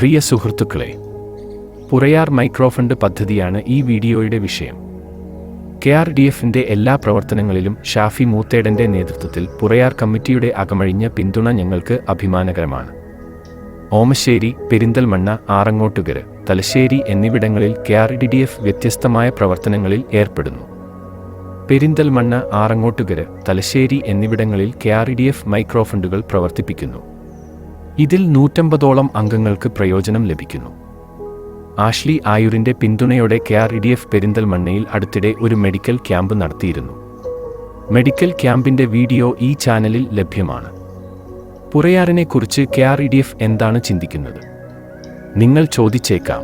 പ്രിയ സുഹൃത്തുക്കളെ പുറയാർ മൈക്രോഫണ്ട് പദ്ധതിയാണ് ഈ വീഡിയോയുടെ വിഷയം. കെ ആർ ഡി എഫിന്റെ എല്ലാ പ്രവർത്തനങ്ങളിലും ഷാഫി മൂത്തേടന്റെ നേതൃത്വത്തിൽ പുറയാർ കമ്മിറ്റിയുടെ അകമഴിഞ്ഞ പിന്തുണ ഞങ്ങൾക്ക് അഭിമാനകരമാണ്. ഓമശ്ശേരി പെരിന്തൽമണ്ണ ആറങ്ങോട്ടുകര തലശ്ശേരി എന്നിവിടങ്ങളിൽ K R D D F വ്യത്യസ്തമായ പ്രവർത്തനങ്ങളിൽ ഏർപ്പെടുന്നു. പെരിന്തൽമണ്ണ ആറങ്ങോട്ടുകര തലശ്ശേരി എന്നിവിടങ്ങളിൽ കെ ആർ ഡി എഫ് മൈക്രോഫണ്ടുകൾ പ്രവർത്തിപ്പിക്കുന്നു. ഇതിൽ നൂറ്റമ്പതോളം അംഗങ്ങൾക്ക് പ്രയോജനം ലഭിക്കുന്നു. ആഷ്ലി ആയുറിന്റെ പിന്തുണയോടെ K R E D F പെരിന്തൽമണ്ണയിൽ അടുത്തിടെ ഒരു മെഡിക്കൽ ക്യാമ്പ് നടത്തിയിരുന്നു. മെഡിക്കൽ ക്യാമ്പിന്റെ വീഡിയോ ഈ ചാനലിൽ ലഭ്യമാണ്. പുറയാറിനെക്കുറിച്ച് K R E D F എന്താണ് ചിന്തിക്കുന്നത്? നിങ്ങൾ ചോദിച്ചേക്കാം.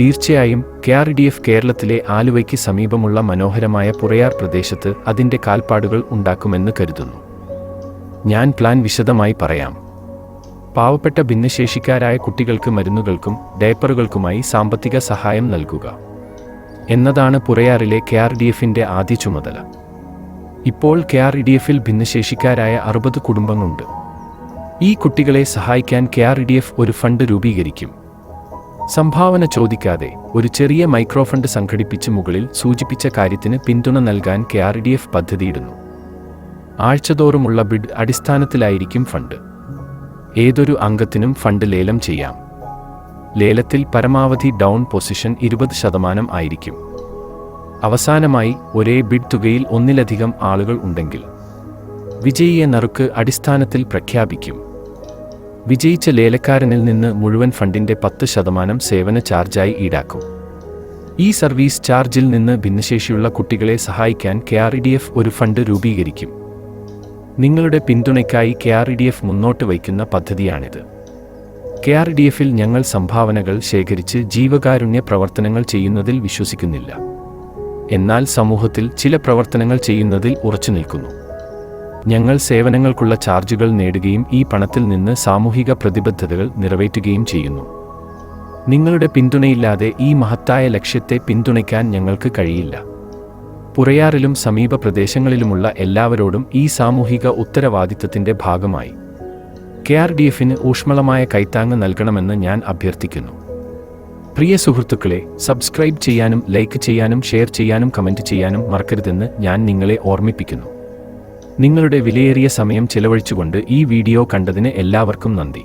തീർച്ചയായും കെ ആർ ഡി എഫ് കേരളത്തിലെ ആലുവയ്ക്ക് സമീപമുള്ള മനോഹരമായ പുറയാർ പ്രദേശത്ത് അതിന്റെ കാൽപ്പാടുകൾ ഉണ്ടാക്കുമെന്ന് കരുതുന്നു. ഞാൻ പ്ലാൻ വിശദമായി പറയാം. പാവപ്പെട്ട ഭിന്നശേഷിക്കാരായ കുട്ടികൾക്ക് മരുന്നുകൾക്കും ഡയപ്പറുകൾക്കുമായി സാമ്പത്തിക സഹായം നൽകുക എന്നതാണ് പുറയാറിലെ കെ ആർ ഡി എഫിന്റെ ആദ്യ ചുമതല. ഇപ്പോൾ കെ ആർ ഡി എഫിൽ ഭിന്നശേഷിക്കാരായ അറുപത് കുടുംബങ്ങളുണ്ട്. ഈ കുട്ടികളെ സഹായിക്കാൻ കെ ആർ ഡി എഫ് ഒരു ഫണ്ട് രൂപീകരിക്കും. സംഭാവന ചോദിക്കാതെ ഒരു ചെറിയ മൈക്രോ ഫണ്ട് സംഘടിപ്പിച്ച് മുകളിൽ സൂചിപ്പിച്ച കാര്യത്തിന് പിന്തുണ നൽകാൻ കെ ആർ ഡി എഫ് പദ്ധതിയിടുന്നു. ആഴ്ചതോറുമുള്ള ബിഡ് അടിസ്ഥാനത്തിലായിരിക്കും ഫണ്ട്. ഏതൊരു അംഗത്തിനും ഫണ്ട് ലേലം ചെയ്യാം. ലേലത്തിൽ പരമാവധി ഡൗൺ പൊസിഷൻ ഇരുപത് ശതമാനം ആയിരിക്കും. അവസാനമായി ഒരേ ബിഡ് തുകയിൽ ഒന്നിലധികം ആളുകൾ ഉണ്ടെങ്കിൽ വിജയിയെ നറുക്ക് അടിസ്ഥാനത്തിൽ പ്രഖ്യാപിക്കും. വിജയിച്ച ലേലക്കാരനിൽ നിന്ന് മുഴുവൻ ഫണ്ടിന്റെ പത്ത് ശതമാനം സേവന ചാർജായി ഈടാക്കും. ഈ സർവീസ് ചാർജിൽ നിന്ന് ഭിന്നശേഷിയുള്ള കുട്ടികളെ സഹായിക്കാൻ കെ ഒരു ഫണ്ട് രൂപീകരിക്കും. നിങ്ങളുടെ പിന്തുണയ്ക്കായി കെ ആർ ഡി എഫ് മുന്നോട്ട് വയ്ക്കുന്ന പദ്ധതിയാണിത്. കെ ആർ ഡി എഫിൽ ഞങ്ങൾ സംഭാവനകൾ ശേഖരിച്ച് ജീവകാരുണ്യ പ്രവർത്തനങ്ങൾ ചെയ്യുന്നതിൽ വിശ്വസിക്കുന്നില്ല. എന്നാൽ സമൂഹത്തിൽ ചില പ്രവർത്തനങ്ങൾ ചെയ്യുന്നതിൽ ഉറച്ചു നിൽക്കുന്നു. ഞങ്ങൾ സേവനങ്ങൾക്കുള്ള ചാർജുകൾ നേടുകയും ഈ പണത്തിൽ നിന്ന് സാമൂഹിക പ്രതിബദ്ധതകൾ നിറവേറ്റുകയും ചെയ്യുന്നു. നിങ്ങളുടെ പിന്തുണയില്ലാതെ ഈ മഹത്തായ ലക്ഷ്യത്തെ പിന്തുണയ്ക്കാൻ ഞങ്ങൾക്ക് കഴിയില്ല. പുറയാറിലും സമീപ പ്രദേശങ്ങളിലുമുള്ള എല്ലാവരോടും ഈ സാമൂഹിക ഉത്തരവാദിത്തത്തിന്റെ ഭാഗമായി. കെ ആർ ഡി എഫിന് ഊഷ്മളമായ കൈത്താങ്ങ് നൽകണമെന്ന് ഞാൻ അഭ്യർത്ഥിക്കുന്നു. പ്രിയ സുഹൃത്തുക്കളെ സബ്സ്ക്രൈബ് ചെയ്യാനും ലൈക്ക് ചെയ്യാനും ഷെയർ ചെയ്യാനും കമന്റ് ചെയ്യാനും മറക്കരുതെന്ന് ഞാൻ നിങ്ങളെ ഓർമ്മിപ്പിക്കുന്നു. നിങ്ങളുടെ വിലയേറിയ സമയം ചെലവഴിച്ചുകൊണ്ട് ഈ വീഡിയോ കണ്ടതിന് എല്ലാവർക്കും നന്ദി.